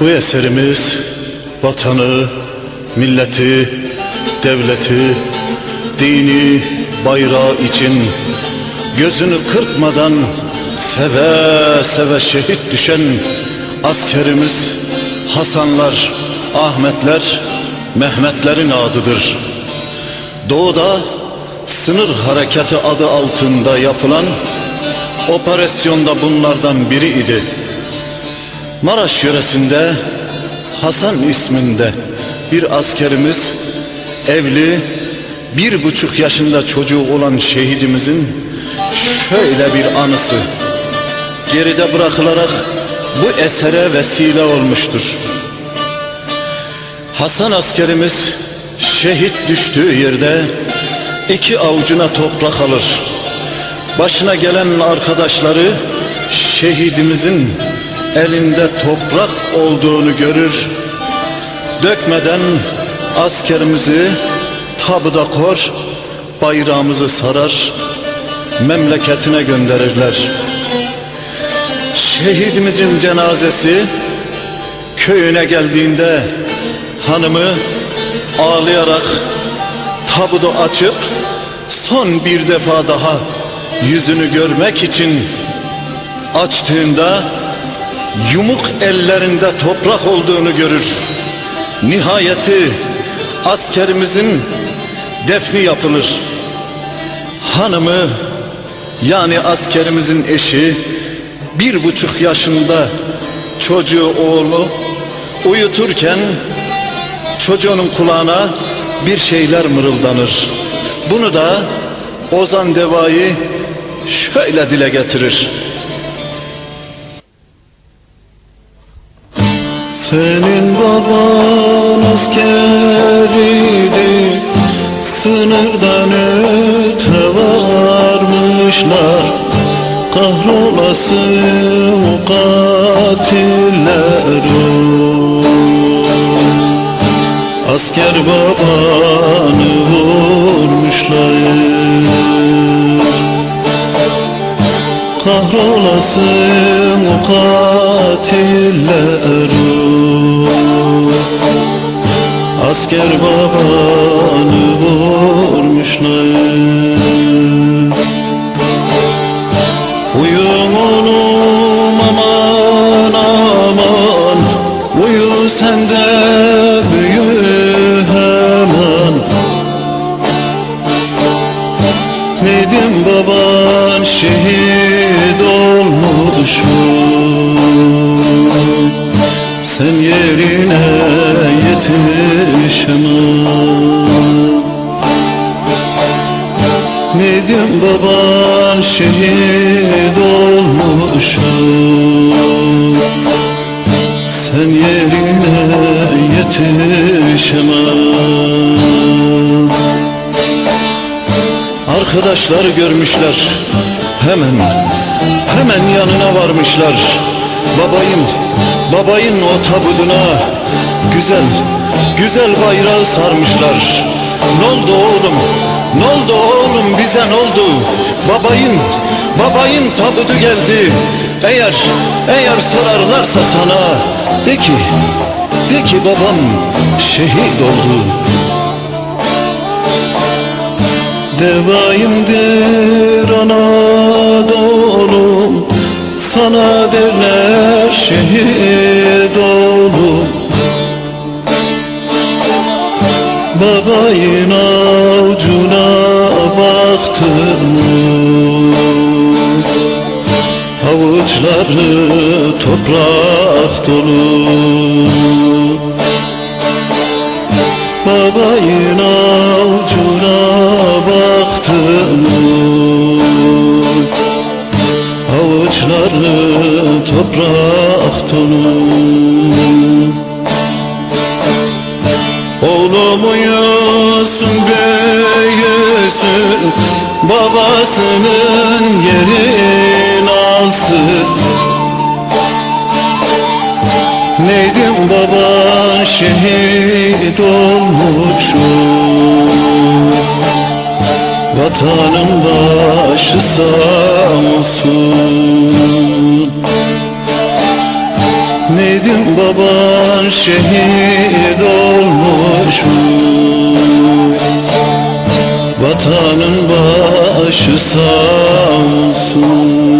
Bu eserimiz vatanı, milleti, devleti, dini, bayrağı için gözünü kırpmadan seve seve şehit düşen askerimiz Hasanlar, Ahmetler, Mehmetlerin adıdır. Doğuda sınır hareketi adı altında yapılan operasyonda bunlardan biri idi. Maraş yöresinde Hasan isminde bir askerimiz evli bir buçuk yaşında çocuğu olan şehidimizin şöyle bir anısı geride bırakılarak bu esere vesile olmuştur. Hasan askerimiz şehit düştüğü yerde iki avucuna toprak alır. Başına gelen arkadaşları şehidimizin elinde toprak olduğunu görür. Dökmeden askerimizi tabuda kor, bayrağımızı sarar, memleketine gönderirler. Şehidimizin cenazesi köyüne geldiğinde hanımı ağlayarak tabudu açıp son bir defa daha yüzünü görmek için açtığında yumuk ellerinde toprak olduğunu görür. Nihayeti askerimizin defni yapılır. Hanımı yani askerimizin eşi bir buçuk yaşında çocuğu oğlu uyuturken çocuğunun kulağına bir şeyler mırıldanır. Bunu da Ozan Deva'yı şöyle dile getirir. Senin baban askeriydi. Sınırdan öte varmışlar. Kahrolası katiller o Asker babanı vurmuşlar. Kahrolasın o katiller o Asker babanı vurmuşlar Baban şehit olmuş mu? Sen yerine yetişemem Arkadaşlar görmüşler. Hemen, hemen yanına varmışlar. Babayım, babayın o tabuduna güzel, güzel bayrağı sarmışlar. Ne oldu oğlum? Ne oldu oğlum bize ne oldu? Babayın, babayın tabudu geldi. Eğer, eğer sorarlarsa sana de ki, de ki babam şehit oldu. Devayımdır Anadolu'm Sana derler şehit oğlum Babayın Havuçları toprak dolu. Babayın avucuna baktım. Avuçları toprak dolu. Oğlum uyusun büyüsün. Babasının yerin Baban şehit olmuşum Vatanın başı sağ olsun Neydim baban şehit olmuşum Vatanın başı sağ olsun